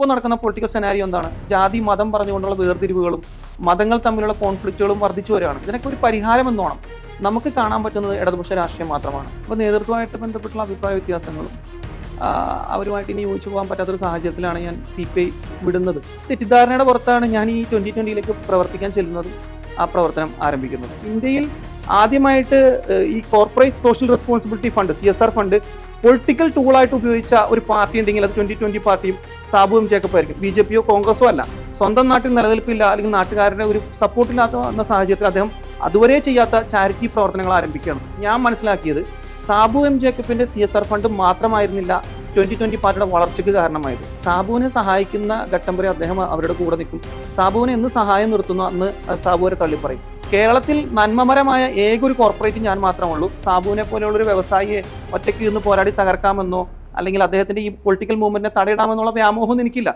ഇപ്പോൾ നടക്കുന്ന political scenario എന്താണ്? ജാതി മതം പറഞ്ഞുകൊണ്ടുള്ള വേർതിരിവുകളും മതങ്ങൾ തമ്മിലുള്ള കോൺഫ്ലിക്റ്റുകളും വർദ്ധിച്ചു വരികയാണ്. ഇതിനൊക്കെ ഒരു പരിഹാരം എന്നോണം നമുക്ക് കാണാൻ പറ്റുന്നത് ഇടതുപക്ഷ രാഷ്ട്രീയം മാത്രമാണ്. അപ്പോൾ നേതൃത്വമായിട്ട് ബന്ധപ്പെട്ടുള്ള അഭിപ്രായ വ്യത്യാസങ്ങളും അവരുമായിട്ട് ഇനി യോജിച്ചു പോകാൻ പറ്റാത്തൊരു സാഹചര്യത്തിലാണ് ഞാൻ സി പി ഐ വിടുന്നത്. തെറ്റിദ്ധാരണയുടെ പുറത്താണ് ഞാൻ ഈ ട്വന്റി ട്വന്റിയിലേക്ക് പ്രവർത്തിക്കാൻ ചെല്ലുന്നത് ആ പ്രവർത്തനം ആരംഭിക്കുന്നത്. ഇന്ത്യയിൽ ആദ്യമായിട്ട് ഈ corporate social responsibility fund C S R fund political ടൂളായിട്ട് ഉപയോഗിച്ച ഒരു പാർട്ടി ഉണ്ടെങ്കിൽ അത് ട്വന്റി ട്വന്റി പാർട്ടിയും സാബുവും ജേക്കബ് ആയിരിക്കും. ബി ജെ പിയോ കോൺഗ്രസോ അല്ല. സ്വന്തം നാട്ടിൽ നിലനിൽപ്പില്ല അല്ലെങ്കിൽ നാട്ടുകാരുടെ ഒരു സപ്പോർട്ടില്ലാത്ത എന്ന സാഹചര്യത്തിൽ അദ്ദേഹം അതുവരെ ചെയ്യാത്ത ചാരിറ്റി പ്രവർത്തനങ്ങൾ ആരംഭിക്കുകയാണ്. ഞാൻ മനസ്സിലാക്കിയത് സാബു എം ജേക്കബിന്റെ സി എസ് ആർ ഫണ്ട് മാത്രമായിരുന്നില്ല ട്വന്റി ട്വന്റി പാർട്ടിയുടെ വളർച്ചയ്ക്ക് കാരണമായത്. സാബുവിനെ സഹായിക്കുന്ന ഘട്ടം വരെ അദ്ദേഹം അവരുടെ കൂടെ നിൽക്കും. സാബുവിനെ എന്ന് സഹായം നിർത്തുന്നു അന്ന് സാബുവിനെ തള്ളിപ്പറയും. കേരളത്തിൽ നന്മമരമായ ഏകൊരു കോർപ്പറേറ്റ് ഞാൻ മാത്രമുള്ളൂ. സാബുവിനെ പോലെയുള്ള ഒരു വ്യവസായിയെ ഒറ്റയ്ക്ക് നിന്ന് പോരാടി തകർക്കാമെന്നോ അല്ലെങ്കിൽ അദ്ദേഹത്തിന്റെ ഈ പൊളിറ്റിക്കൽ മൂവ്മെന്റിനെ തടയിടാമെന്നുള്ള വ്യാമോഹം എനിക്കില്ല.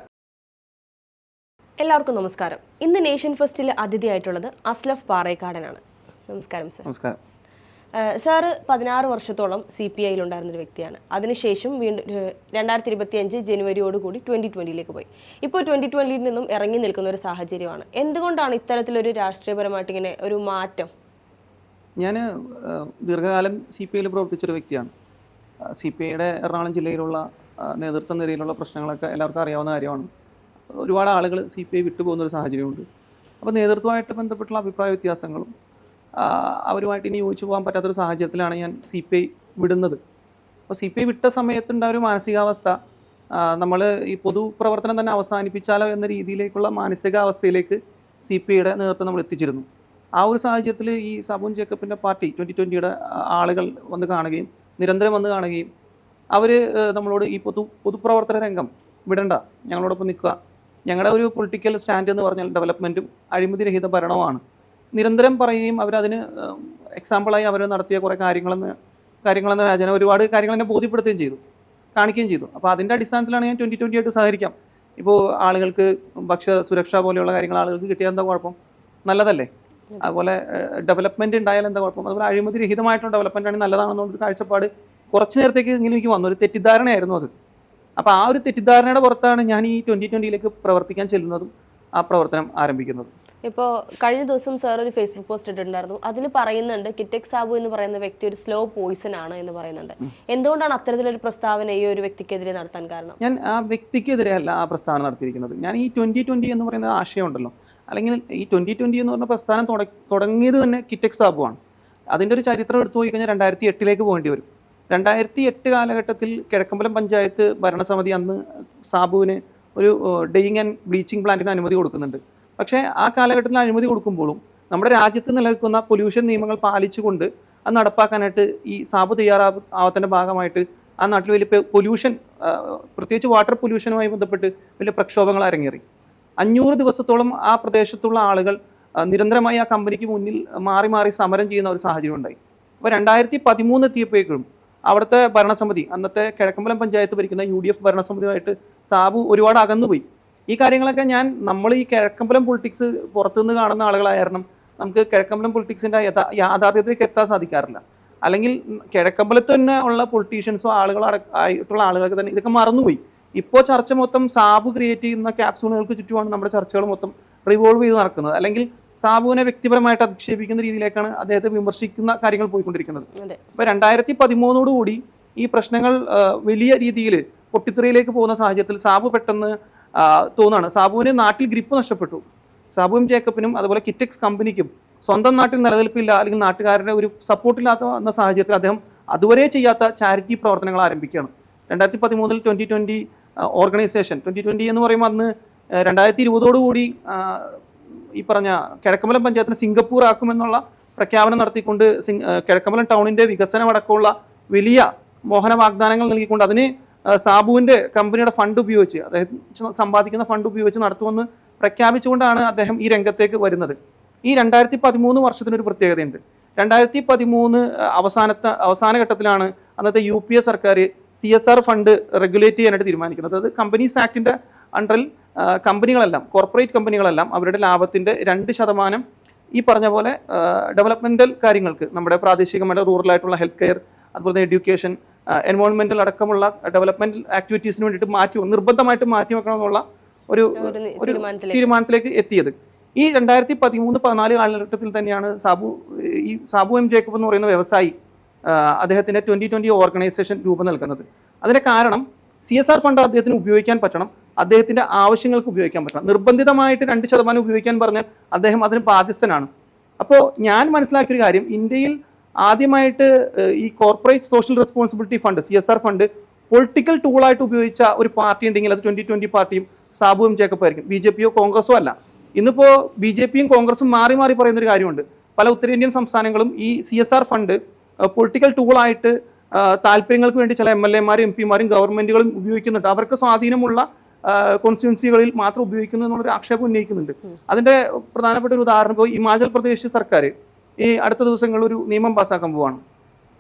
എല്ലാവർക്കും നമസ്കാരം. ഇന്ന് നേഷൻ ഫസ്റ്റിൽ അതിഥിയായിട്ടുള്ളത് അസ്ലഫ് പാറേക്കാടനാണ്. നമസ്കാരം സർ. നമസ്കാരം. സാറ് പതിനാറ് വർഷത്തോളം സി പി ഒരു വ്യക്തിയാണ്. അതിനുശേഷം വീണ്ടും രണ്ടായിരത്തി ഇരുപത്തി അഞ്ച് ജനുവരിയോടുകൂടി ട്വന്റി ട്വന്റിയിലേക്ക് പോയി. ഇപ്പോൾ ട്വന്റി ട്വന്റിയിൽ നിന്നും ഇറങ്ങി നിൽക്കുന്ന ഒരു സാഹചര്യമാണ്. എന്തുകൊണ്ടാണ് ഇത്തരത്തിലൊരു രാഷ്ട്രീയപരമായിട്ട് ഇങ്ങനെ ഒരു മാറ്റം? ഞാൻ ദീർഘകാലം സി പി ഐയിൽ പ്രവർത്തിച്ചൊരു വ്യക്തിയാണ്. സി പി ഐയുടെ എറണാകുളം ജില്ലയിലുള്ള നേതൃത്വ നിരയിലുള്ള പ്രശ്നങ്ങളൊക്കെ എല്ലാവർക്കും അറിയാവുന്ന കാര്യമാണ്. ഒരുപാട് ആളുകൾ സി പി ഐ വിട്ടുപോകുന്ന ഒരു സാഹചര്യമുണ്ട്. അപ്പോൾ നേതൃത്വമായിട്ട് ബന്ധപ്പെട്ടുള്ള അഭിപ്രായ വ്യത്യാസങ്ങളും അവരുമായിട്ട് ഇനി യോജിച്ചു പോകാൻ പറ്റാത്തൊരു സാഹചര്യത്തിലാണ് ഞാൻ സി പി ഐ വിടുന്നത്. അപ്പോൾ സി പി ഐ വിട്ട സമയത്തുണ്ടായ ഒരു മാനസികാവസ്ഥ നമ്മൾ ഈ പൊതുപ്രവർത്തനം തന്നെ അവസാനിപ്പിച്ചാലോ എന്ന രീതിയിലേക്കുള്ള മാനസികാവസ്ഥയിലേക്ക് സി പി ഐയുടെ നേതൃത്വം നമ്മൾ എത്തിച്ചിരുന്നു. ആ ഒരു സാഹചര്യത്തിൽ ഈ സബുൻ ജേക്കബിന്റെ പാർട്ടി ട്വന്റി ട്വന്റിയുടെ ആളുകൾ വന്ന് കാണുകയും നിരന്തരം വന്ന് കാണുകയും അവർ നമ്മളോട് ഈ പൊതു പൊതുപ്രവർത്തന രംഗം വിടണ്ട ഞങ്ങളോടൊപ്പം നിൽക്കുക ഞങ്ങളുടെ ഒരു പൊളിറ്റിക്കൽ സ്റ്റാൻഡ് എന്ന് പറഞ്ഞാൽ ഡെവലപ്മെന്റും അഴിമതിരഹിത ഭരണവുമാണ്. നിരന്തരം പറയുകയും അവരതിന് എക്സാമ്പിളായി അവർ നടത്തിയ കുറേ കാര്യങ്ങളെന്ന് കാര്യങ്ങളെന്ന വ്യാജന ഒരുപാട് കാര്യങ്ങൾ എന്നെ ബോധ്യപ്പെടുത്തുകയും ചെയ്തു. കാണിക്കുകയും ചെയ്തു. അപ്പോൾ അതിന്റെ അടിസ്ഥാനത്തിലാണ് ഞാൻ ട്വന്റി ട്വന്റി ആയിട്ട് സഹകരിക്കാം. ഇപ്പോൾ ആളുകൾക്ക് ഭക്ഷ്യ സുരക്ഷ പോലെയുള്ള കാര്യങ്ങൾ ആളുകൾക്ക് കിട്ടിയാൽ എന്താ കുഴപ്പം? നല്ലതല്ലേ? അതുപോലെ ഡെവലപ്മെന്റ് ഉണ്ടായാൽ എന്താ കുഴപ്പം? അതുപോലെ അഴിമതി രഹിതമായിട്ടുള്ള ഡെവലപ്മെന്റ് ആണ് നല്ലതാണെന്നുള്ളൊരു കാഴ്ചപ്പാട് കുറച്ച് നേരത്തേക്ക് ഇങ്ങനെ എനിക്ക് വന്നു. ഒരു തെറ്റിദ്ധാരണയായിരുന്നു അത്. അപ്പോൾ ആ ഒരു തെറ്റിദ്ധാരണയുടെ പുറത്താണ് ഞാൻ ഈ ട്വന്റി ട്വന്റിയിലേക്ക് പ്രവർത്തിക്കാൻ ചെല്ലുന്നതും ആ പ്രവർത്തനം ആരംഭിക്കുന്നതും. ഇപ്പോൾ കഴിഞ്ഞ ദിവസം സാർ ഒരു ഫേസ്ബുക്ക് പോസ്റ്റ് ഇട്ടിട്ടുണ്ടായിരുന്നു. അതിൽ പറയുന്നുണ്ട് കിറ്റക് സാബു എന്ന് പറയുന്ന വ്യക്തി ഒരു സ്ലോ പോയിസൺ ആണ് എന്ന് പറയുന്നുണ്ട്. എന്തുകൊണ്ടാണ് അത്തരത്തിലൊരു പ്രസ്താവന ഈ ഒരു വ്യക്തിക്കെതിരെ നടത്താൻ കാരണം? ഞാൻ ആ വ്യക്തിക്കെതിരെ അല്ല ആ പ്രസ്താവന നടത്തിയിരിക്കുന്നത്. ഞാൻ ഈ ട്വന്റി ട്വന്റി എന്ന് പറയുന്ന ആശയം ഉണ്ടല്ലോ. അല്ലെങ്കിൽ ഈ ട്വന്റി ട്വന്റി എന്ന് പറഞ്ഞ പ്രസ്ഥാനം തുട- തുടങ്ങിയത് തന്നെ കിറ്റെക് ആണ്. അതിന്റെ ഒരു ചരിത്രം എടുത്തു പോയി കഴിഞ്ഞാൽ രണ്ടായിരത്തി എട്ടിലേക്ക് പോകേണ്ടി വരും. രണ്ടായിരത്തി എട്ട് കാലഘട്ടത്തിൽ കിഴക്കമ്പലം പഞ്ചായത്ത് ഭരണസമിതി അന്ന് സാബുവിന് ഒരു ഡെയിങ് ആൻഡ് ബ്ലീച്ചിങ് പ്ലാന്റിന് അനുമതി കൊടുക്കുന്നുണ്ട്. പക്ഷേ ആ കാലഘട്ടത്തിൽ അനുമതി കൊടുക്കുമ്പോഴും നമ്മുടെ രാജ്യത്ത് നിലനിൽക്കുന്ന പൊല്യൂഷൻ നിയമങ്ങൾ പാലിച്ചുകൊണ്ട് അത് നടപ്പാക്കാനായിട്ട് ഈ സാബ് തയ്യാറാവത്തിന്റെ ഭാഗമായിട്ട് ആ നാട്ടിൽ വലിയ പൊല്യൂഷൻ പ്രത്യേകിച്ച് വാട്ടർ പൊല്യൂഷനുമായി ബന്ധപ്പെട്ട് വലിയ പ്രക്ഷോഭങ്ങൾ അരങ്ങേറി. അഞ്ഞൂറ് ദിവസത്തോളം ആ പ്രദേശത്തുള്ള ആളുകൾ നിരന്തരമായി ആ കമ്പനിക്ക് മുന്നിൽ മാറി മാറി സമരം ചെയ്യുന്ന ഒരു സാഹചര്യം ഉണ്ടായി. അപ്പോൾ രണ്ടായിരത്തി പതിമൂന്ന് എത്തിയപ്പോഴേക്കും അവിടുത്തെ ഭരണസമിതി അന്നത്തെ കിഴക്കമ്പലം പഞ്ചായത്ത് ഭരിക്കുന്ന യു ഡി എഫ് ഭരണസമിതിയുമായിട്ട് സാബു ഒരുപാട് അകന്നുപോയി. ഈ കാര്യങ്ങളൊക്കെ ഞാൻ നമ്മൾ ഈ കിഴക്കമ്പലം പൊളിറ്റിക്സ് പുറത്തുനിന്ന് കാണുന്ന ആളുകളായ കാരണം നമുക്ക് കിഴക്കമ്പലം പൊളിറ്റിക്സിന്റെ യഥാ യാഥാർത്ഥ്യത്തിലേക്ക് എത്താൻ സാധിക്കാറില്ല. അല്ലെങ്കിൽ കിഴക്കമ്പലത്ത് തന്നെ ഉള്ള പൊളിറ്റീഷ്യൻസോ ആളുകളോ ആയിട്ടുള്ള ആളുകളൊക്കെ തന്നെ ഇതൊക്കെ മറന്നുപോയി. ഇപ്പോൾ ചർച്ച മൊത്തം സാബു ക്രിയേറ്റ് ചെയ്യുന്ന ക്യാപ്സൂണുകൾക്ക് ചുറ്റുമാണ് നമ്മുടെ ചർച്ചകൾ മൊത്തം റിവോൾവ് ചെയ്ത് നടക്കുന്നത്. അല്ലെങ്കിൽ സാബുവിനെ വ്യക്തിപരമായിട്ട് അധിക്ഷേപിക്കുന്ന രീതിയിലേക്കാണ് അദ്ദേഹത്തെ വിമർശിക്കുന്ന കാര്യങ്ങൾ പോയിക്കൊണ്ടിരിക്കുന്നത്. അപ്പോൾ രണ്ടായിരത്തി പതിമൂന്നോടുകൂടി ഈ പ്രശ്നങ്ങൾ വലിയ രീതിയിൽ പൊട്ടിത്തെറിയിലേക്ക് പോകുന്ന സാഹചര്യത്തിൽ സാബു പെട്ടെന്ന് ആ, തോന്നാണ്. സാബുവിന് നാട്ടിൽ ഗ്രിപ്പ് നഷ്ടപ്പെട്ടു. സാബുവും ജേക്കബിനും അതുപോലെ കിറ്റക്സ് കമ്പനിക്കും സ്വന്തം നാട്ടിൽ നിലനിൽപ്പില്ല അല്ലെങ്കിൽ നാട്ടുകാരുടെ ഒരു സപ്പോർട്ടില്ലാത്ത എന്ന സാഹചര്യത്തിൽ അദ്ദേഹം അതുവരെ ചെയ്യാത്ത ചാരിറ്റി പ്രവർത്തനങ്ങൾ ആരംഭിക്കുകയാണ്. രണ്ടായിരത്തി പതിമൂന്നിൽ twenty twenty organisation twenty twenty എന്ന് പറയുമ്പോൾ അന്ന് രണ്ടായിരത്തി ഇരുപതോടുകൂടി ഈ പറഞ്ഞ കിഴക്കമ്പലം പഞ്ചായത്തിനെ സിംഗപ്പൂർ ആക്കുമെന്നുള്ള പ്രഖ്യാപനം നടത്തിക്കൊണ്ട് സിംഗ് കിഴക്കമ്പലം ടൗണിന്റെ വികസനം അടക്കമുള്ള വലിയ മോഹന വാഗ്ദാനങ്ങൾ നൽകിക്കൊണ്ട് അതിന് ആ, സാബുവിന്റെ കമ്പനിയുടെ ഫണ്ട് ഉപയോഗിച്ച് ച- സമ്പാദിക്കുന്ന ഫണ്ട് ഉപയോഗിച്ച് നടത്തുമെന്ന് പ്രഖ്യാപിച്ചുകൊണ്ടാണ് അദ്ദേഹം ഈ രംഗത്തേക്ക് വരുന്നത്. ഈ രണ്ടായിരത്തി പതിമൂന്ന് വർഷത്തിനൊരു പ്രത്യേകതയുണ്ട്. രണ്ടായിരത്തി പതിമൂന്ന് അവസാനത്തെ അവസാന ഘട്ടത്തിലാണ് അന്നത്തെ യു പി എ സർക്കാർ C S R fund regulate ചെയ്യാനായിട്ട് തീരുമാനിക്കുന്നത്. അതായത് കമ്പനീസ് ആക്ടിന്റെ അണ്ടറിൽ കമ്പനികളെല്ലാം കോർപ്പറേറ്റ് കമ്പനികളെല്ലാം അവരുടെ ലാഭത്തിന്റെ രണ്ട് ശതമാനം ഈ പറഞ്ഞ പോലെ ഡെവലപ്മെന്റൽ കാര്യങ്ങൾക്ക് നമ്മുടെ പ്രാദേശികമായിട്ട് റൂറൽ ആയിട്ടുള്ള ഹെൽത്ത് കെയർ അതുപോലെ തന്നെ എഡ്യൂക്കേഷൻ എൻവോൺമെന്റൽ അടക്കമുള്ള ഡെവലപ്മെന്റ് ആക്ടിവിറ്റീസിന് വേണ്ടിയിട്ട് മാറ്റി നിർബന്ധമായിട്ട് മാറ്റി വെക്കണമെന്നുള്ള ഒരു ഒരു തീരുമാനത്തിലേക്ക്. എത്തിയത്. ഈ രണ്ടായിരത്തി പതിമൂന്ന് പതിനാല് കാലഘട്ടത്തിൽ തന്നെയാണ് സാബു ഈ സാബു എം ജേക്കബ് എന്ന് പറയുന്ന വ്യവസായി അദ്ദേഹത്തിന്റെ ട്വന്റി ട്വന്റി ഓർഗനൈസേഷൻ രൂപം നൽകുന്നത്. അതിന്റെ കാരണം സി എസ് ആർ ഫണ്ട് അദ്ദേഹത്തിന് ഉപയോഗിക്കാൻ പറ്റണം അദ്ദേഹത്തിന്റെ ആവശ്യങ്ങൾക്ക് ഉപയോഗിക്കാൻ പറ്റണം. നിർബന്ധിതമായിട്ട് രണ്ട് ശതമാനം ഉപയോഗിക്കാൻ പറഞ്ഞാൽ അദ്ദേഹം അതിന് ബാധ്യസ്ഥനാണ്. അപ്പോൾ ഞാൻ മനസ്സിലാക്കിയൊരു കാര്യം ഇന്ത്യയിൽ ആദ്യമായിട്ട് ഈ corporate social responsibility fund C S R fund political ടൂളായിട്ട് ഉപയോഗിച്ച ഒരു പാർട്ടി ഉണ്ടെങ്കിൽ അത് ട്വന്റി ട്വന്റി പാർട്ടിയും സാബുവും ജേക്കബ് ആയിരിക്കും. ബി ജെ പിയോ കോൺഗ്രസോ അല്ല. ഇന്നിപ്പോ ബി ജെ പിയും കോൺഗ്രസും മാറി മാറി പറയുന്ന ഒരു കാര്യമുണ്ട്. പല ഉത്തരേന്ത്യൻ സംസ്ഥാനങ്ങളും ഈ C S R fund political ടൂളായിട്ട് താല്പര്യങ്ങൾക്ക് വേണ്ടി ചില എം എൽ എമാരും എം പിമാരും ഗവൺമെന്റുകളും ഉപയോഗിക്കുന്നുണ്ട്. അവർക്ക് സ്വാധീനമുള്ള കോൺസ്റ്റിറ്റ്യൻസികളിൽ മാത്രം ഉപയോഗിക്കുന്നു എന്നുള്ളൊരു ആക്ഷേപം ഉന്നയിക്കുന്നുണ്ട്. അതിന്റെ പ്രധാനപ്പെട്ട ഒരു ഉദാഹരണം ഇപ്പോൾ ഹിമാചൽ പ്രദേശ് സർക്കാർ ഈ അടുത്ത ദിവസങ്ങളിൽ ഒരു നിയമം പാസ്സാക്കാൻ പോവാണ്.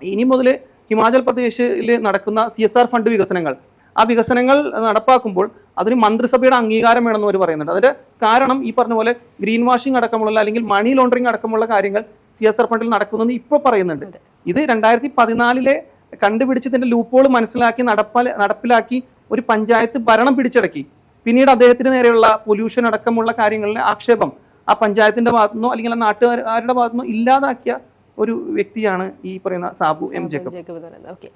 ഇനി മുതൽ ഹിമാചൽ പ്രദേശിൽ നടക്കുന്ന സി എസ് ആർ ഫണ്ട് വികസനങ്ങൾ. ആ വികസനങ്ങൾ നടപ്പാക്കുമ്പോൾ അതിന് മന്ത്രിസഭയുടെ അംഗീകാരം വേണമെന്ന് അവർ പറയുന്നുണ്ട്. അതിന്റെ കാരണം ഈ പറഞ്ഞ പോലെ ഗ്രീൻ വാഷിംഗ് അടക്കമുള്ള അല്ലെങ്കിൽ മണി ലോണ്ടറിംഗ് അടക്കമുള്ള കാര്യങ്ങൾ സി എസ് ആർ ഫണ്ടിൽ നടക്കുന്നെന്ന് ഇപ്പോൾ പറയുന്നുണ്ട്. ഇത് രണ്ടായിരത്തി പതിനാലിലെ കണ്ടുപിടിച്ചതിന്റെ ലൂപ്പോൾ മനസ്സിലാക്കി നടപ്പാൽ നടപ്പിലാക്കി ഒരു പഞ്ചായത്ത് ഭരണം പിടിച്ചടക്കി. പിന്നീട് അദ്ദേഹത്തിന് നേരെയുള്ള പൊല്യൂഷൻ അടക്കമുള്ള കാര്യങ്ങളിലെ ആക്ഷേപം. ആ പഞ്ചായത്തിന്റെ ഭാഗത്തുനിന്നോ അല്ലെങ്കിൽ ആ നാട്ടുകാരുടെ ഭാഗത്തുനിന്നോ ഇല്ലാതാക്കിയ ഒരു വ്യക്തിയാണ് ഈ പറയുന്ന സാബു എം ജേക്കബ്. ജേക്കബ് എന്ന് പറയുന്നത്. ഓക്കെ.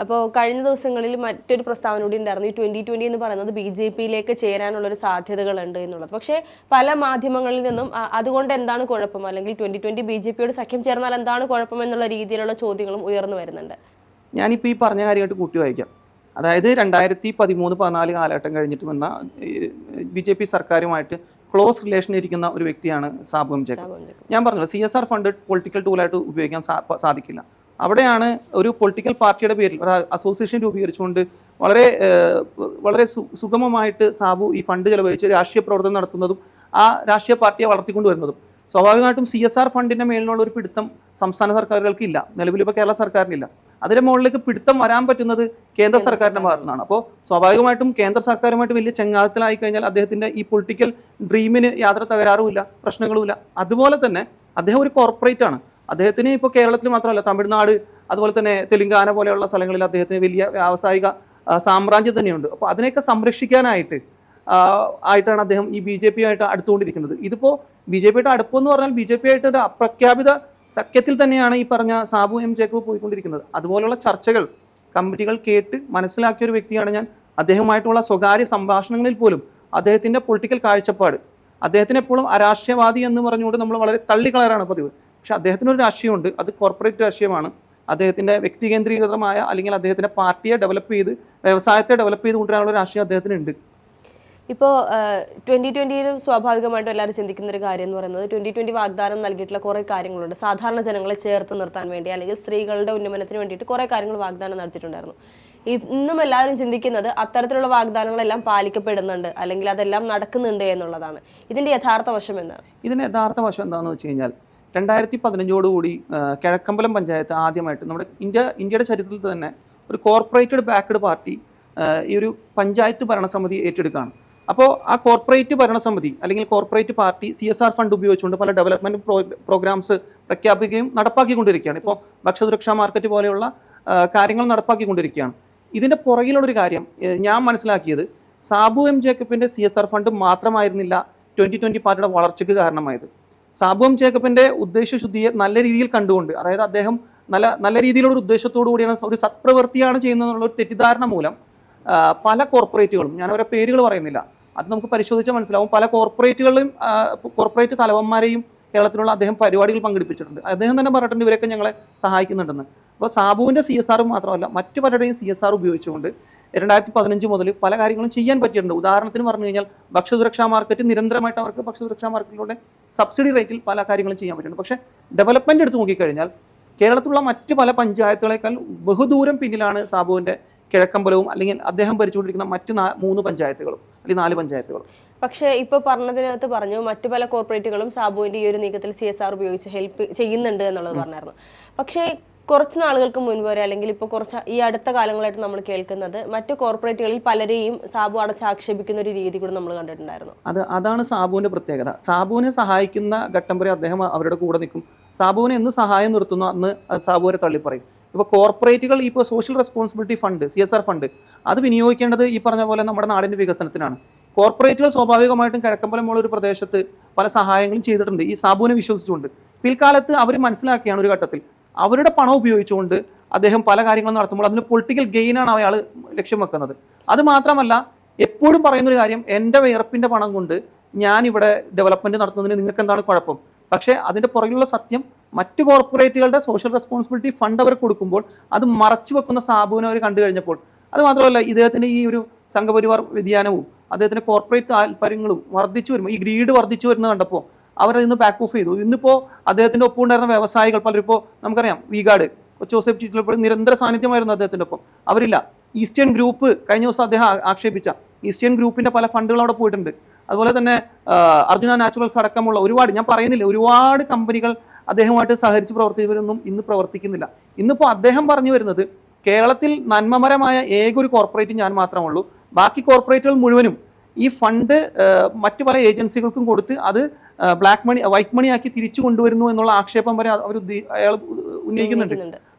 അപ്പോൾ കഴിഞ്ഞ ദിവസങ്ങളിൽ മറ്റൊരു പ്രസ്താവന കൂടി ഉണ്ടായിരുന്നു. ഈ ട്വന്റി ട്വന്റി എന്ന് പറയുന്നത് ബി ജെ പിയിലേക്ക് ചേരാനുള്ള ഒരു സാധ്യതകളുണ്ട് എന്നുള്ളത്. പക്ഷേ പല മാധ്യമങ്ങളിൽ നിന്നും അതുകൊണ്ട് എന്താണ് കുഴപ്പം? അല്ലെങ്കിൽ ട്വന്റി ട്വന്റി ബി ജെ പിയോട് സഖ്യം ചേർന്നാൽ എന്താണ് കുഴപ്പം എന്നുള്ള രീതിയിലുള്ള ചോദ്യങ്ങളും ഉയർന്നു വരുന്നുണ്ട്. ഞാനിപ്പോൾ ഈ പറഞ്ഞ കാര്യമായിട്ട് കൂട്ടി വായിക്കാം. അതായത് രണ്ടായിരത്തി പതിമൂന്ന് പതിനാല് കാലഘട്ടം കഴിഞ്ഞിട്ട് വന്ന ബി ജെ പി സർക്കാരുമായിട്ട് ക്ലോസ് റിലേഷൻ ഇരിക്കുന്ന ഒരു വ്യക്തിയാണ് സാബു ജേക്കബ്. ഞാൻ പറഞ്ഞത് C S R fund political ടൂളായിട്ട് ഉപയോഗിക്കാൻ സാധിക്കില്ല. അവിടെയാണ് ഒരു പൊളിറ്റിക്കൽ പാർട്ടിയുടെ പേരിൽ ഒരു അസോസിയേഷൻ രൂപീകരിച്ചുകൊണ്ട് വളരെ വളരെ സുഗമമായിട്ട് സാബു ഈ ഫണ്ട് ചെലവഴിച്ച് രാഷ്ട്രീയ പ്രവർത്തനം നടത്തുന്നതും ആ രാഷ്ട്രീയ പാർട്ടിയെ വളർത്തിക്കൊണ്ടുവരുന്നതും. സ്വാഭാവികമായിട്ടും സി എസ് ആർ ഫണ്ടിന്റെ മേലിലുള്ള ഒരു പിടുത്തം സംസ്ഥാന സർക്കാരുകൾക്ക് ഇല്ല നിലവിൽ ഇപ്പോൾ കേരള സർക്കാരിനില്ല. അതിന്റെ മുകളിലേക്ക് പിടുത്തം വരാൻ പറ്റുന്നത് കേന്ദ്ര സർക്കാരിന്റെ ഭാഗത്തു നിന്നാണ് അപ്പോൾ സ്വാഭാവികമായിട്ടും കേന്ദ്ര സർക്കാരുമായിട്ട് വലിയ ചെങ്ങാതത്തിലായി കഴിഞ്ഞാൽ അദ്ദേഹത്തിന്റെ ഈ പൊളിറ്റിക്കൽ ഡ്രീമിന് യാതൊരു തകരാറുമില്ല പ്രശ്നങ്ങളുമില്ല. അതുപോലെ തന്നെ അദ്ദേഹം ഒരു കോർപ്പറേറ്റ് ആണ് അദ്ദേഹത്തിന് ഇപ്പോൾ കേരളത്തിൽ മാത്രമല്ല തമിഴ്നാട് അതുപോലെ തന്നെ തെലുങ്കാന പോലെയുള്ള സ്ഥലങ്ങളിൽ അദ്ദേഹത്തിന് വലിയ വ്യാവസായിക സാമ്രാജ്യം തന്നെയുണ്ട്. അപ്പോൾ അതിനെയൊക്കെ സംരക്ഷിക്കാനായിട്ട് ആയിട്ടാണ് അദ്ദേഹം ഈ ബി ജെ പി ആയിട്ട് അടുത്തുകൊണ്ടിരിക്കുന്നത്. ഇതിപ്പോൾ ബി ജെ പിയുടെ അടുപ്പെന്ന് പറഞ്ഞാൽ ബി ജെ പി ആയിട്ട് അപ്രഖ്യാപിത സഖ്യത്തിൽ തന്നെയാണ് ഈ പറഞ്ഞ സാബു എം ജേക്കബ് പോയിക്കൊണ്ടിരിക്കുന്നത്. അതുപോലുള്ള ചർച്ചകൾ കമ്മിറ്റികൾ കേട്ട് മനസ്സിലാക്കിയ ഒരു വ്യക്തിയാണ് ഞാൻ. അദ്ദേഹമായിട്ടുള്ള സ്വകാര്യ സംഭാഷണങ്ങളിൽ പോലും അദ്ദേഹത്തിന്റെ പൊളിറ്റിക്കൽ കാഴ്ചപ്പാട് അദ്ദേഹത്തിന് എപ്പോഴും അരാഷ്ട്രീയവാദി എന്ന് പറഞ്ഞുകൊണ്ട് നമ്മൾ വളരെ തള്ളിക്കളയാറാണ് പതിവ്. പക്ഷെ അദ്ദേഹത്തിന് ഒരു രാഷ്ട്രീയമുണ്ട് അത് കോർപ്പറേറ്റ് രാഷ്ട്രീയമാണ്. അദ്ദേഹത്തിന്റെ വ്യക്തികേന്ദ്രീകൃതമായ അല്ലെങ്കിൽ അദ്ദേഹത്തിന്റെ പാർട്ടിയെ ഡെവലപ്പ് ചെയ്ത് വ്യവസായത്തെ ഡെവലപ്പ് ചെയ്ത് കൊണ്ടുവരാനുള്ള രാഷ്ട്രീയം അദ്ദേഹത്തിന് ഉണ്ട് ഇപ്പോൾ ട്വന്റി ട്വന്റിയിലും സ്വാഭാവികമായിട്ടും എല്ലാവരും ചിന്തിക്കുന്ന ഒരു കാര്യം എന്ന് പറയുന്നത് ട്വന്റി ട്വന്റി വാഗ്ദാനം നൽകിയിട്ടുള്ള കുറേ കാര്യങ്ങളുണ്ട്. സാധാരണ ജനങ്ങളെ ചേർത്ത് നിർത്താൻ വേണ്ടി അല്ലെങ്കിൽ സ്ത്രീകളുടെ ഉന്നമനത്തിന് വേണ്ടിയിട്ട് കുറേ കാര്യങ്ങൾ വാഗ്ദാനം നടത്തിയിട്ടുണ്ടായിരുന്നു. ഇന്നും എല്ലാവരും ചിന്തിക്കുന്നത് അത്തരത്തിലുള്ള വാഗ്ദാനങ്ങളെല്ലാം പാലിക്കപ്പെടുന്നുണ്ട് അല്ലെങ്കിൽ അതെല്ലാം നടക്കുന്നുണ്ട് എന്നുള്ളതാണ്. ഇതിന്റെ യഥാർത്ഥ വശം എന്താണ്? ഇതിന്റെ യഥാർത്ഥ വശം എന്താണെന്ന് വെച്ച് കഴിഞ്ഞാൽ രണ്ടായിരത്തി പതിനഞ്ചോടുകൂടി കിഴക്കമ്പലം പഞ്ചായത്ത് ആദ്യമായിട്ട് നമ്മുടെ ഇന്ത്യ ഇന്ത്യയുടെ ചരിത്രത്തിൽ തന്നെ ഒരു കോർപ്പറേറ്റഡ് ബാക്ക്ഡ് പാർട്ടി ഈ ഒരു പഞ്ചായത്ത് ഭരണസമിതി ഏറ്റെടുക്കുകയാണ്. അപ്പോൾ ആ കോർപ്പറേറ്റ് ഭരണസമിതി അല്ലെങ്കിൽ corporate party C S R fund ഉപയോഗിച്ചുകൊണ്ട് പല ഡെവലപ്മെന്റ് പ്രോ പ്രോഗ്രാംസ് പ്രഖ്യാപിക്കുകയും നടപ്പാക്കിക്കൊണ്ടിരിക്കുകയാണ്. ഇപ്പോൾ ഭക്ഷ്യസുരക്ഷാ മാർക്കറ്റ് പോലെയുള്ള കാര്യങ്ങൾ നടപ്പാക്കിക്കൊണ്ടിരിക്കുകയാണ്. ഇതിന്റെ പുറകിലുള്ളൊരു കാര്യം ഞാൻ മനസ്സിലാക്കിയത് സാബു എം ജേക്കബിന്റെ സി എസ് ആർ ഫണ്ട് മാത്രമായിരുന്നില്ല ട്വന്റി ട്വന്റി പാർട്ടിയുടെ വളർച്ചയ്ക്ക് കാരണമായത്. സാബു എം ജേക്കബിന്റെ ഉദ്ദേശശുദ്ധിയെ നല്ല രീതിയിൽ കണ്ടുകൊണ്ട് അതായത് അദ്ദേഹം നല്ല നല്ല രീതിയിലുള്ള ഒരു ഉദ്ദേശത്തോടു കൂടിയാണ് ഒരു സത്പ്രവൃത്തിയാണ് ചെയ്യുന്നതെന്നുള്ള ഒരു തെറ്റിദ്ധാരണ മൂലം പല കോർപ്പറേറ്റുകളും ഞാൻ അവരുടെ പേരുകൾ പറയുന്നില്ല അത് നമുക്ക് പരിശോധിച്ചാൽ മനസ്സിലാവും. പല കോർപ്പറേറ്റുകളിലും കോർപ്പറേറ്റ് തലവന്മാരെയും കേരളത്തിലുള്ള അദ്ദേഹം പരിപാടികൾ പങ്കെടുപ്പിച്ചിട്ടുണ്ട്. അദ്ദേഹം തന്നെ പറഞ്ഞിട്ടുണ്ട് ഇവരൊക്കെ ഞങ്ങളെ സഹായിക്കുന്നുണ്ടെന്ന്. അപ്പോൾ സാബുവിന്റെ സി എസ് ആർ മാത്രമല്ല മറ്റു പലരുടെയും സി എസ് ആർ ഉപയോഗിച്ചുകൊണ്ട് രണ്ടായിരത്തി പതിനഞ്ച് മുതൽ പല കാര്യങ്ങളും ചെയ്യാൻ പറ്റിയിട്ടുണ്ട്. ഉദാഹരണത്തിന് പറഞ്ഞു കഴിഞ്ഞാൽ ഭക്ഷ്യസുരക്ഷാ മാർക്കറ്റ് നിരന്തരമായിട്ട് അവർക്ക് ഭക്ഷ്യസുരക്ഷാ മാർക്കറ്റിലൂടെ സബ്സിഡി റേറ്റിൽ പല കാര്യങ്ങളും ചെയ്യാൻ പറ്റുന്നുണ്ട് പക്ഷേ ഡെവലപ്മെന്റ് എടുത്ത് നോക്കിക്കഴിഞ്ഞാൽ കേരളത്തിലുള്ള മറ്റ് പല പഞ്ചായത്തുകളെക്കാൾ ബഹുദൂരം പിന്നിലാണ് സാബുവിന്റെ കിഴക്കമ്പലവും അല്ലെങ്കിൽ അദ്ദേഹം ഭരിച്ചുകൊണ്ടിരിക്കുന്ന മറ്റ് നാ- മൂന്ന് പഞ്ചായത്തുകളും അല്ലെങ്കിൽ നാല് പഞ്ചായത്തുകളും. പക്ഷേ ഇപ്പോൾ പറഞ്ഞതിനകത്ത് പറഞ്ഞു മറ്റു പല കോർപ്പറേറ്റുകളും സാബുവിന്റെ ഈ ഒരു നീക്കത്തിൽ സി എസ് ആർ ഉപയോഗിച്ച് ഹെൽപ്പ് ചെയ്യുന്നുണ്ട് എന്നുള്ളത് പറഞ്ഞായിരുന്നു. പക്ഷേ കുറച്ച് നാളുകൾക്ക് മുൻപ് വരെ അല്ലെങ്കിൽ ഇപ്പോൾ കുറച്ച് ഈ അടുത്ത കാലങ്ങളായിട്ട് നമ്മൾ കേൾക്കുന്നത് മറ്റ് കോർപ്പറേറ്റുകളിൽ പലരെയും സാബു അടച്ചാക്ഷേപിക്കുന്ന ഒരു രീതി കൂടെ നമ്മൾ കണ്ടിട്ടുണ്ടായിരുന്നു. അത് അതാണ് സാബുവിന്റെ പ്രത്യേകത. സാബുവിനെ സഹായിക്കുന്ന ഘട്ടം വരെ അദ്ദേഹം അവരുടെ കൂടെ നിൽക്കും. സാബുവിനെ എന്ന് സഹായം നിർത്തുന്നു അന്ന് സാബുവിനെ തള്ളിപ്പറയും. ഇപ്പോൾ കോർപ്പറേറ്റുകൾ ഇപ്പോൾ social responsibility fund C S R fund അത് വിനിയോഗിക്കേണ്ടത് ഈ പറഞ്ഞ പോലെ നമ്മുടെ നാടിന്റെ വികസനത്തിനാണ്. കോർപ്പറേറ്റുകൾ സ്വാഭാവികമായിട്ടും കിഴക്കമ്പലമുള്ള ഒരു പ്രദേശത്ത് പല സഹായങ്ങളും ചെയ്തിട്ടുണ്ട്. ഈ സാബുവിനെ വിശ്വസിച്ചുകൊണ്ട്. പിൽക്കാലത്ത് അവർ മനസ്സിലാക്കിയാണ് ഒരു ഘട്ടത്തിൽ അവരുടെ പണം ഉപയോഗിച്ചുകൊണ്ട് അദ്ദേഹം പല കാര്യങ്ങളും നടത്തുമ്പോൾ അതിന് പൊളിറ്റിക്കൽ ഗെയിനാണ് അയാൾ ലക്ഷ്യം വെക്കുന്നത്. അത് മാത്രമല്ല എപ്പോഴും പറയുന്നൊരു കാര്യം എന്റെ വിയർപ്പിന്റെ പണം കൊണ്ട് ഞാൻ ഇവിടെ ഡെവലപ്മെന്റ് നടത്തുന്നതിന് നിങ്ങൾക്ക് എന്താണ് കുഴപ്പം? പക്ഷേ അതിന്റെ പുറകിലുള്ള സത്യം മറ്റ് കോർപ്പറേറ്റുകളുടെ സോഷ്യൽ റെസ്പോൺസിബിലിറ്റി ഫണ്ട് അവർ കൊടുക്കുമ്പോൾ അത് മറച്ചു വെക്കുന്ന സാബുവിനെ അവർ കണ്ടു കഴിഞ്ഞപ്പോൾ അത് മാത്രമല്ല ഇദ്ദേഹത്തിന്റെ ഈ ഒരു സംഘപരിവാർ വ്യതിയാനവും അദ്ദേഹത്തിന്റെ കോർപ്പറേറ്റ് താല്പര്യങ്ങളും വർദ്ധിച്ചു വരുമ്പോൾ ഈ ഗ്രീഡ് വർദ്ധിച്ചു വരുന്നത് കണ്ടപ്പോൾ അവർ ഇന്ന് പാക്ക് ഓഫ് ചെയ്തു. ഇന്നിപ്പോൾ അദ്ദേഹത്തിന്റെ ഒപ്പം ഉണ്ടായിരുന്ന വ്യവസായികൾ പലരും നമുക്കറിയാം വിഗാർഡ് ജോസഫ് ചിറ്റിലപ്പോൾ നിരന്തര സാന്നിധ്യമായിരുന്നു അദ്ദേഹത്തിന്റെ ഒപ്പം. അവരില്ല. ഈസ്റ്റേൺ ഗ്രൂപ്പ് കഴിഞ്ഞ ദിവസം അദ്ദേഹം ആക്ഷേപിച്ച. ഈസ്റ്റേൺ ഗ്രൂപ്പിന്റെ പല ഫണ്ടുകൾ അവിടെ പോയിട്ടുണ്ട്. അതുപോലെ തന്നെ അർജുന നാച്ചുറൽസ് അടക്കമുള്ള ഒരുപാട് ഞാൻ പറയുന്നില്ല ഒരുപാട് കമ്പനികൾ അദ്ദേഹമായിട്ട് സഹകരിച്ച് പ്രവർത്തിച്ചവരൊന്നും ഇന്ന് പ്രവർത്തിക്കുന്നില്ല. ഇന്നിപ്പോൾ അദ്ദേഹം പറഞ്ഞു വരുന്നത് കേരളത്തിൽ നന്മമരമായ ഏക ഒരു കോർപ്പറേറ്റ് ഞാൻ മാത്രമുള്ളൂ ബാക്കി കോർപ്പറേറ്റുകൾ മുഴുവനും ഈ ഫണ്ട് മറ്റു പല ഏജൻസികൾക്കും കൊടുത്ത് അത് ബ്ലാക്ക് മണി വൈറ്റ് മണി ആക്കി തിരിച്ചു കൊണ്ടുവരുന്നു എന്നുള്ള ആക്ഷേപം വരെ അവർ അയാൾ ഉന്നയിക്കുന്നുണ്ട്.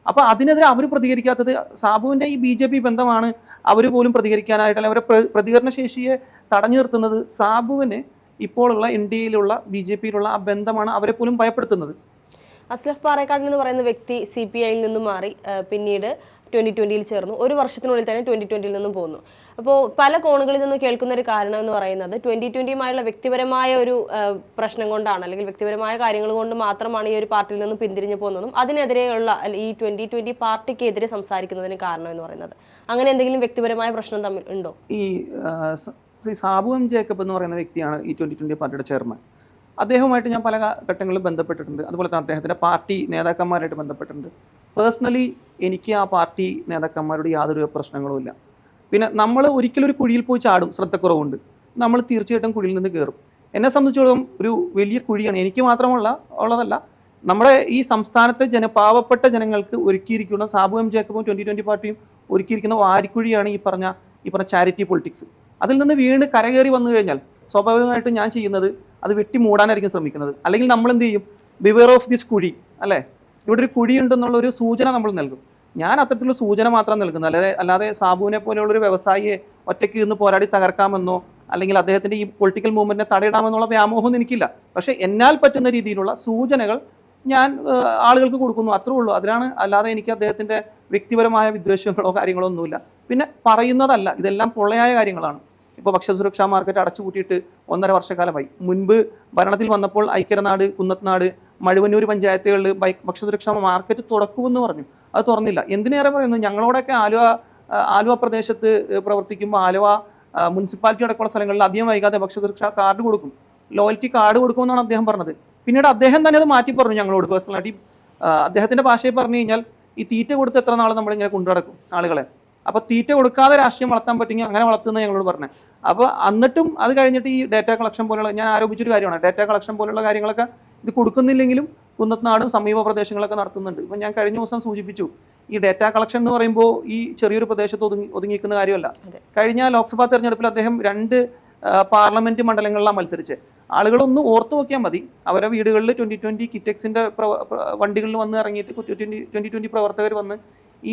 അപ്പൊ അതിനെതിരെ അവർ പ്രതികരിക്കാത്തത് സാബുവിന്റെ ഈ ബി ജെ പി ബന്ധമാണ് അവർ പോലും പ്രതികരിക്കാനായിട്ട് അല്ലെങ്കിൽ അവരെ പ്ര- പ്രതികരണ ശേഷിയെ തടഞ്ഞു നിർത്തുന്നത് സാബുവിന് ഇപ്പോഴുള്ള എൻ ഡി എയിലുള്ള ബി ജെ പിയിലുള്ള ആ ബന്ധമാണ് അവരെ പോലും ഭയപ്പെടുത്തുന്നത്. അസ്ലഫ് പാറേക്കാട് എന്ന് പറയുന്ന വ്യക്തി സി പി ഐയിൽ നിന്നും മാറി പിന്നീട് ട്വന്റി ട്വന്റിയിൽ ചേർന്നു. ഒരു വർഷത്തിനുള്ളിൽ തന്നെ ട്വന്റി ട്വന്റിയിൽ നിന്നും പോന്നു അപ്പോൾ പല കോണുകളിൽ നിന്നും കേൾക്കുന്ന ഒരു കാരണം എന്ന് പറയുന്നത് ട്വന്റി ട്വന്റിയുമായുള്ള വ്യക്തിപരമായ ഒരു പ്രശ്നം കൊണ്ടാണ്. അല്ലെങ്കിൽ വ്യക്തിപരമായ കാര്യങ്ങൾ കൊണ്ട് മാത്രമാണ് ഈ ഒരു പാർട്ടിയിൽ നിന്നും പിന്തിരിഞ്ഞു പോകുന്നതും അതിനെതിരെയുള്ള ഈ ട്വന്റി ട്വന്റി പാർട്ടിക്കെതിരെ സംസാരിക്കുന്നതിന് കാരണം എന്ന് പറയുന്നത്. അങ്ങനെ എന്തെങ്കിലും വ്യക്തിപരമായ പ്രശ്നം തമ്മിൽ ഉണ്ടോ? ഈ ശ്രീ സാബു എം ജേക്കബ് എന്ന് പറയുന്ന വ്യക്തിയാണ് ഈ ട്വന്റി ട്വന്റി പാർട്ടിയുടെ ചെയർമാൻ. അദ്ദേഹവുമായിട്ട് ഞാൻ പല ഘട്ടങ്ങളിലും ബന്ധപ്പെട്ടിട്ടുണ്ട്. അതുപോലെ തന്നെ അദ്ദേഹത്തിന്റെ പാർട്ടി നേതാക്കന്മാരായിട്ട് ബന്ധപ്പെട്ടിട്ടുണ്ട്. പേഴ്സണലി എനിക്ക് ആ പാർട്ടി നേതാക്കന്മാരോട് യാതൊരു പ്രശ്നങ്ങളുമില്ല പിന്നെ നമ്മൾ ഒരിക്കലും ഒരു കുഴിയിൽ പോയി ചാടും ശ്രദ്ധക്കുറവുണ്ട്. നമ്മൾ തീർച്ചയായിട്ടും കുഴിയിൽ നിന്ന് കയറും എന്നെ സംബന്ധിച്ചിടത്തോളം ഒരു വലിയ കുഴിയാണ്. എനിക്ക് മാത്രമുള്ള ഉള്ളതല്ല. നമ്മുടെ ഈ സംസ്ഥാനത്തെ ജന പാവപ്പെട്ട ജനങ്ങൾക്ക് ഒരുക്കിയിരിക്കുന്ന സാബു എം ജേക്കബും ട്വന്റി ട്വന്റി പാർട്ടിയും ഒരുക്കിയിരിക്കുന്ന വാരിക്കുഴിയാണ് ഈ പറഞ്ഞ ഈ പറഞ്ഞ ചാരിറ്റി പൊളിറ്റിക്സ്. അതിൽ നിന്ന് വീണ് കരകയറി വന്നു കഴിഞ്ഞാൽ സ്വാഭാവികമായിട്ടും ഞാൻ ചെയ്യുന്നത് അത് വെട്ടി മൂടാനായിരിക്കും ശ്രമിക്കുന്നത്. അല്ലെങ്കിൽ നമ്മൾ എന്ത് ചെയ്യും? ബിവെയർ ഓഫ് ദിസ് കുഴി അല്ലേ? ഇവിടെ ഒരു കുഴി ഒരു സൂചന നമ്മൾ നൽകും. ഞാൻ അത്തരത്തിലുള്ള സൂചന മാത്രം നൽകുന്നത് അല്ലാതെ അല്ലാതെ സാബുവിനെ പോലെയുള്ളൊരു വ്യവസായിയെ ഒറ്റയ്ക്ക് ഇന്ന് പോരാടി തകർക്കാമെന്നോ അല്ലെങ്കിൽ അദ്ദേഹത്തിന്റെ ഈ പൊളിറ്റിക്കൽ മൂവ്മെന്റിനെ തടയിടാമെന്നുള്ള വ്യാമോഹം എനിക്കില്ല. പക്ഷേ എന്നാൽ പറ്റുന്ന രീതിയിലുള്ള സൂചനകൾ ഞാൻ ആളുകൾക്ക് കൊടുക്കുന്നു. അത്രേ ഉള്ളൂ. അതിനാണ് അല്ലാതെ എനിക്ക് അദ്ദേഹത്തിന്റെ വ്യക്തിപരമായ വിദ്വേഷങ്ങളോ കാര്യങ്ങളോ ഒന്നുമില്ല. പിന്നെ പറയുന്നതല്ല ഇതെല്ലാം പൊള്ളയായ കാര്യങ്ങളാണ്. ഇപ്പോൾ ഭക്ഷ്യസുരക്ഷാ മാർക്കറ്റ് അടച്ചുപൂട്ടിയിട്ട് ഒന്നര വർഷക്കാലമായി. മുൻപ് ഭരണത്തിൽ വന്നപ്പോൾ ഐക്യരനാട് കുന്നത്നാട് മഴുവന്നൂർ പഞ്ചായത്തുകളിൽ ഭക്ഷ്യസുരക്ഷാ മാർക്കറ്റ് തുറക്കുമെന്ന് പറഞ്ഞു. അത് തുറന്നില്ല. എന്തിനേറെ പറയുന്നു? ഞങ്ങളോടൊക്കെ ആലുവ ആലുവ പ്രദേശത്ത് പ്രവർത്തിക്കുമ്പോൾ ആലുവ മുനിസിപ്പാലിറ്റി അടക്കമുള്ള സ്ഥലങ്ങളിൽ അധികം വൈകാതെ ഭക്ഷ്യസുരക്ഷാ കാർഡ് കൊടുക്കും. ലോയൽറ്റി കാർഡ് കൊടുക്കുമെന്നാണ് അദ്ദേഹം പറഞ്ഞത്. പിന്നീട് അദ്ദേഹം തന്നെ അത് മാറ്റി പറഞ്ഞു ഞങ്ങളോട് പേഴ്സണലായിട്ട്. അദ്ദേഹത്തിന്റെ ഭാഷയിൽ പറഞ്ഞു കഴിഞ്ഞാൽ ഈ തീറ്റ കൊടുത്ത് എത്ര നാൾ നമ്മളിങ്ങനെ കൊണ്ടു നടക്കും ആളുകളെ? അപ്പോൾ തീറ്റ കൊടുക്കാതെ രാഷ്ട്രീയം വളർത്താൻ പറ്റുമെങ്കിൽ അങ്ങനെ വളർത്തുന്ന ഞങ്ങളോട് പറഞ്ഞത് അപ്പോൾ എന്നിട്ടും അത് കഴിഞ്ഞിട്ട് ഈ ഡാറ്റ കളക്ഷൻ പോലുള്ള ഞാൻ ആരോപിച്ചൊരു കാര്യമാണ്. ഡാറ്റ കളക്ഷൻ പോലുള്ള കാര്യങ്ങളൊക്കെ ഇത് കൊടുക്കുന്നില്ലെങ്കിലും കുന്നത്തനാടും സമീപ പ്രദേശങ്ങളൊക്കെ നടത്തുന്നുണ്ട്. ഇപ്പം ഞാൻ കഴിഞ്ഞ ദിവസം സൂചിപ്പിച്ചു ഈ ഡാറ്റ കളക്ഷൻ എന്ന് പറയുമ്പോൾ ഈ ചെറിയൊരു പ്രദേശത്ത് ഒതുങ്ങി ഒതുങ്ങിക്കുന്ന കാര്യമല്ല. കഴിഞ്ഞ ലോക്സഭാ തെരഞ്ഞെടുപ്പിൽ അദ്ദേഹം രണ്ട് പാർലമെന്റ് മണ്ഡലങ്ങളിലാണ് മത്സരിച്ച്. ആളുകളൊന്ന് ഓർത്തു നോക്കിയാൽ മതി. അവരെ വീടുകളിൽ ട്വന്റി ട്വന്റി കിറ്റക്സിന്റെ വണ്ടികളിൽ വന്ന് ഇറങ്ങിയിട്ട് ട്വന്റി ട്വന്റി പ്രവർത്തകർ വന്ന്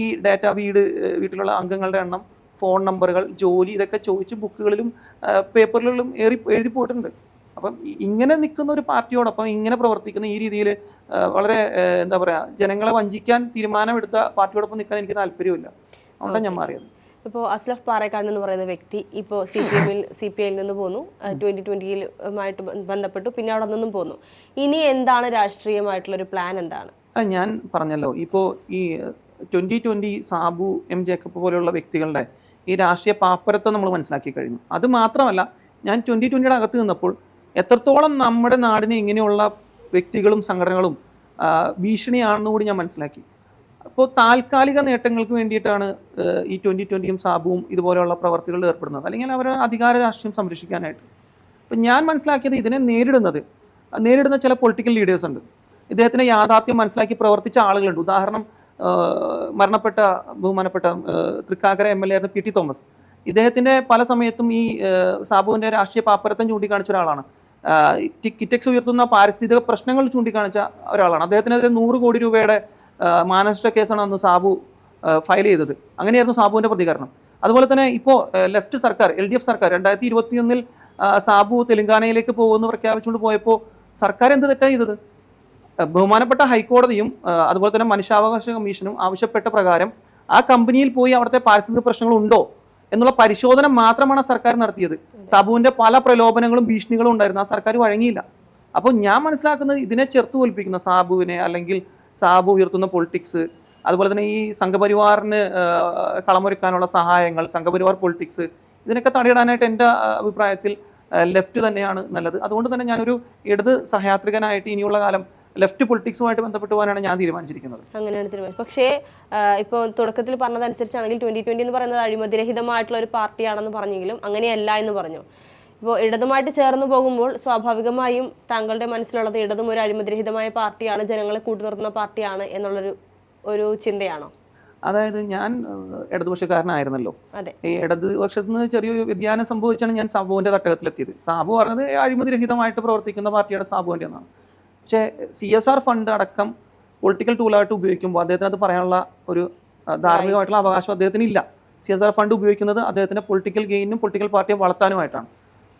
ഈ ഡാറ്റ വീട് വീട്ടിലുള്ള അംഗങ്ങളുടെ എണ്ണം ഫോൺ നമ്പറുകൾ ജോലി ഇതൊക്കെ ചോദിച്ച് ബുക്കുകളിലും പേപ്പറുകളിലും ഏറി എഴുതി പോയിട്ടുണ്ട്. അപ്പം ഇങ്ങനെ നിൽക്കുന്ന ഒരു പാർട്ടിയോടൊപ്പം ഇങ്ങനെ പ്രവർത്തിക്കുന്ന ഈ രീതിയിൽ വളരെ എന്താ പറയുക ജനങ്ങളെ വഞ്ചിക്കാൻ തീരുമാനമെടുത്ത പാർട്ടിയോടൊപ്പം നിൽക്കാൻ എനിക്ക് താല്പര്യമില്ല. അതുകൊണ്ടാണ് ഞാൻ മാറിയത്. ഇപ്പോൾ അസ്ലഫ് പാറേക്കാട് എന്ന് പറയുന്ന വ്യക്തി ഇപ്പോൾ സി പി എമ്മിൽ സി പി ഐയിൽ നിന്ന് പോന്നു ട്വന്റി ട്വന്റിയിലുമായിട്ട് ബന്ധപ്പെട്ടു. പിന്നെ അവിടെ നിന്നും പോന്നു. ഇനി എന്താണ് രാഷ്ട്രീയമായിട്ടുള്ള ഒരു പ്ലാൻ എന്താണ്? ഞാൻ പറഞ്ഞല്ലോ. ഇപ്പോൾ ഈ twenty twenty Sabu M Jacob പോലെയുള്ള വ്യക്തികളുടെ ഈ രാഷ്ട്രീയ പാപ്പരത്വം നമ്മൾ മനസ്സിലാക്കി കഴിഞ്ഞു. അത് മാത്രമല്ല ഞാൻ ട്വന്റി ട്വന്റിയുടെ അകത്ത് നിന്നപ്പോൾ എത്രത്തോളം നമ്മുടെ നാടിനെ ഇങ്ങനെയുള്ള വ്യക്തികളും സംഘടനകളും ഭീഷണിയാണെന്ന് കൂടി ഞാൻ മനസ്സിലാക്കി. അപ്പോൾ താൽക്കാലിക നേട്ടങ്ങൾക്ക് വേണ്ടിയിട്ടാണ് ഈ ട്വന്റി ട്വന്റിയും സാബുവും ഇതുപോലെയുള്ള പ്രവർത്തികളിൽ ഏർപ്പെടുന്നത്. അല്ലെങ്കിൽ അവരുടെ അധികാര രാഷ്ട്രീയം സംരക്ഷിക്കാനായിട്ട്. അപ്പം ഞാൻ മനസ്സിലാക്കിയത് ഇതിനെ നേരിടുന്നത് നേരിടുന്ന ചില പൊളിറ്റിക്കൽ ലീഡേഴ്സ് ഉണ്ട്. ഇദ്ദേഹത്തിനെ യാഥാർത്ഥ്യം മനസ്സിലാക്കി പ്രവർത്തിച്ച ആളുകളുണ്ട്. ഉദാഹരണം മരണപ്പെട്ട ബഹുമാനപ്പെട്ട തൃക്കാക്കര എം എൽ എ ആയിരുന്ന പി ടി തോമസ്. ഇദ്ദേഹത്തിന്റെ പല സമയത്തും ഈ സാബുവിന്റെ രാഷ്ട്രീയ പാപ്പരത്തം ചൂണ്ടിക്കാണിച്ച ഒരാളാണ്. കിറ്റക്സ് ഉയർത്തുന്ന പാരിസ്ഥിതിക പ്രശ്നങ്ങൾ ചൂണ്ടിക്കാണിച്ച ഒരാളാണ്. അദ്ദേഹത്തിനെതിരെ നൂറ് കോടി രൂപയുടെ മാനസിക കേസാണ് അന്ന് സാബു ഫയൽ ചെയ്തത്. അങ്ങനെയായിരുന്നു സാബുവിന്റെ പ്രതികരണം. അതുപോലെ തന്നെ ഇപ്പോൾ ലെഫ്റ്റ് സർക്കാർ എൽ ഡി എഫ് സർക്കാർ രണ്ടായിരത്തി ഇരുപത്തിയൊന്നിൽ സാബു തെലങ്കാനയിലേക്ക് പോകുമെന്ന് പ്രഖ്യാപിച്ചുകൊണ്ട് പോയപ്പോൾ സർക്കാർ എന്ത് തെറ്റാണ് ചെയ്തത്? ബഹുമാനപ്പെട്ട ഹൈക്കോടതിയും അതുപോലെ തന്നെ മനുഷ്യാവകാശ കമ്മീഷനും ആവശ്യപ്പെട്ട പ്രകാരം ആ കമ്പനിയിൽ പോയി അവിടുത്തെ പാരിസ്ഥിതിക പ്രശ്നങ്ങൾ ഉണ്ടോ എന്നുള്ള പരിശോധന മാത്രമാണ് സർക്കാർ നടത്തിയത്. സബുവിന്റെ പല പ്രലോഭനങ്ങളും ഭീഷണികളും ഉണ്ടായിരുന്നു. ആ സർക്കാർ വഴങ്ങിയില്ല. അപ്പോൾ ഞാൻ മനസ്സിലാക്കുന്നത് ഇതിനെ ചെറുത്തു തോൽപ്പിക്കുന്ന സാബുവിനെ അല്ലെങ്കിൽ സാബു ഉയർത്തുന്ന പൊളിറ്റിക്സ് അതുപോലെ തന്നെ ഈ സംഘപരിവാറിന് കളമൊരുക്കാനുള്ള സഹായങ്ങൾ സംഘപരിവാർ പൊളിറ്റിക്സ് ഇതിനൊക്കെ തടയിടാനായിട്ട് എന്റെ അഭിപ്രായത്തിൽ ലെഫ്റ്റ് തന്നെയാണ് നല്ലത്. അതുകൊണ്ട് തന്നെ ഞാനൊരു ഇടത് സഹയാത്രികനായിട്ട് ഇനിയുള്ള കാലം ലെഫ്റ്റ് പൊളിറ്റിക്സുമായിട്ട് ബന്ധപ്പെട്ട് പോകാനാണ് ഞാൻ തീരുമാനിച്ചിരിക്കുന്നത്. അങ്ങനെയാണ് തീരുമാനം. പക്ഷേ ഇപ്പോൾ തുടക്കത്തിൽ പറഞ്ഞതനുസരിച്ചാണെങ്കിൽ ട്വന്റി ട്വന്റി എന്ന് പറയുന്നത് അഴിമതിരഹിതമായിട്ടുള്ള ഒരു പാർട്ടിയാണെന്ന് പറഞ്ഞെങ്കിലും അങ്ങനെയല്ല എന്ന് പറഞ്ഞു. ഇപ്പോൾ ഇടതുമായിട്ട് ചേർന്ന് പോകുമ്പോൾ സ്വാഭാവികമായും താങ്കളുടെ മനസ്സിലുള്ളത് ഇടതും ഒരു അഴിമതിരഹിതമായ പാർട്ടിയാണ് ജനങ്ങളെ കൂട്ടുനിർത്തുന്ന പാർട്ടിയാണ് എന്നുള്ളൊരു ഒരു ചിന്തയാണോ? അതായത് ഞാൻ ഇടതുപക്ഷക്കാരനായിരുന്നല്ലോ. അതെ. ഈ ഇടതുപക്ഷത്ത് നിന്ന് ചെറിയൊരു വ്യതിയാനം സംഭവിച്ചാണ് ഞാൻ സാബുവിന്റെ തട്ടകത്തിലെത്തിയത്. സാബു പറഞ്ഞത് അഴിമതിരഹിതമായിട്ട് പ്രവർത്തിക്കുന്ന പാർട്ടിയുടെ സാബുവിന്റെ എന്നാണ് പക്ഷേ സി എസ് ആർ ഫണ്ട് അടക്കം പൊളിറ്റിക്കൽ ടൂളായിട്ട് ഉപയോഗിക്കുമ്പോൾ അദ്ദേഹത്തിന് അത് പറയാനുള്ള ഒരു ധാർമ്മികമായിട്ടുള്ള അവകാശം അദ്ദേഹത്തിന് ഇല്ല സി എസ് ആർ ഫണ്ട് ഉപയോഗിക്കുന്നത് അദ്ദേഹത്തിന്റെ പൊളിറ്റിക്കൽ ഗെയിനും പൊളിറ്റിക്കൽ പാർട്ടിയെ വളർത്താനുമായിട്ടാണ്.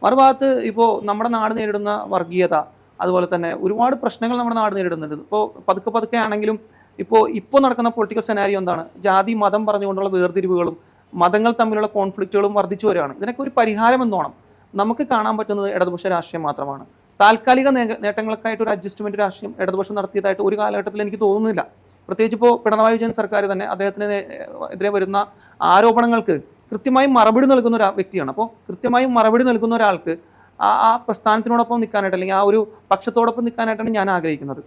മറുഭാഗത്ത് ഇപ്പോൾ നമ്മുടെ നാട് നേരിടുന്ന വർഗീയത അതുപോലെ തന്നെ ഒരുപാട് പ്രശ്നങ്ങൾ നമ്മുടെ നാട് നേരിടുന്നുണ്ട്. ഇപ്പോൾ പതുക്കെ പതുക്കെ ആണെങ്കിലും ഇപ്പോൾ ഇപ്പോൾ നടക്കുന്ന പൊളിറ്റിക്കൽ സെനാരിയോ എന്താണ്? ജാതി മതം പറഞ്ഞുകൊണ്ടുള്ള വേർതിരിവുകളും മതങ്ങൾ തമ്മിലുള്ള കോൺഫ്ലിക്റ്റുകളും വർദ്ധിച്ചു വരികയാണ്. ഇതിനൊക്കെ ഒരു പരിഹാരം എന്നോണം. നമുക്ക് കാണാൻ പറ്റുന്നത് ഇടതുപക്ഷ രാഷ്ട്രീയം മാത്രമാണ്. താൽക്കാലിക നേട്ടങ്ങൾക്കായിട്ട് ഒരു അഡ്ജസ്റ്റ്മെന്റ് രാഷ്ട്രീയം ഇടതുപക്ഷം നടത്തിയതായിട്ട് ഒരു കാലഘട്ടത്തിൽ എനിക്ക് തോന്നുന്നില്ല. പ്രത്യേകിച്ച് ഇപ്പോൾ പിണറായി വിജയൻ സർക്കാർ തന്നെ അദ്ദേഹത്തിന് എതിരെ വരുന്ന ആരോപണങ്ങൾക്ക് കൃത്യമായും മറുപടി നൽകുന്ന ഒരു വ്യക്തിയാണ്. അപ്പോൾ കൃത്യമായും മറുപടി നൽകുന്ന ഒരാൾക്ക് ആ ആ പ്രസ്ഥാനത്തിനോടൊപ്പം നിൽക്കാനായിട്ട് അല്ലെങ്കിൽ ആ ഒരു പക്ഷത്തോടൊപ്പം നിൽക്കാനായിട്ടാണ് ഞാൻ ആഗ്രഹിക്കുന്നത്.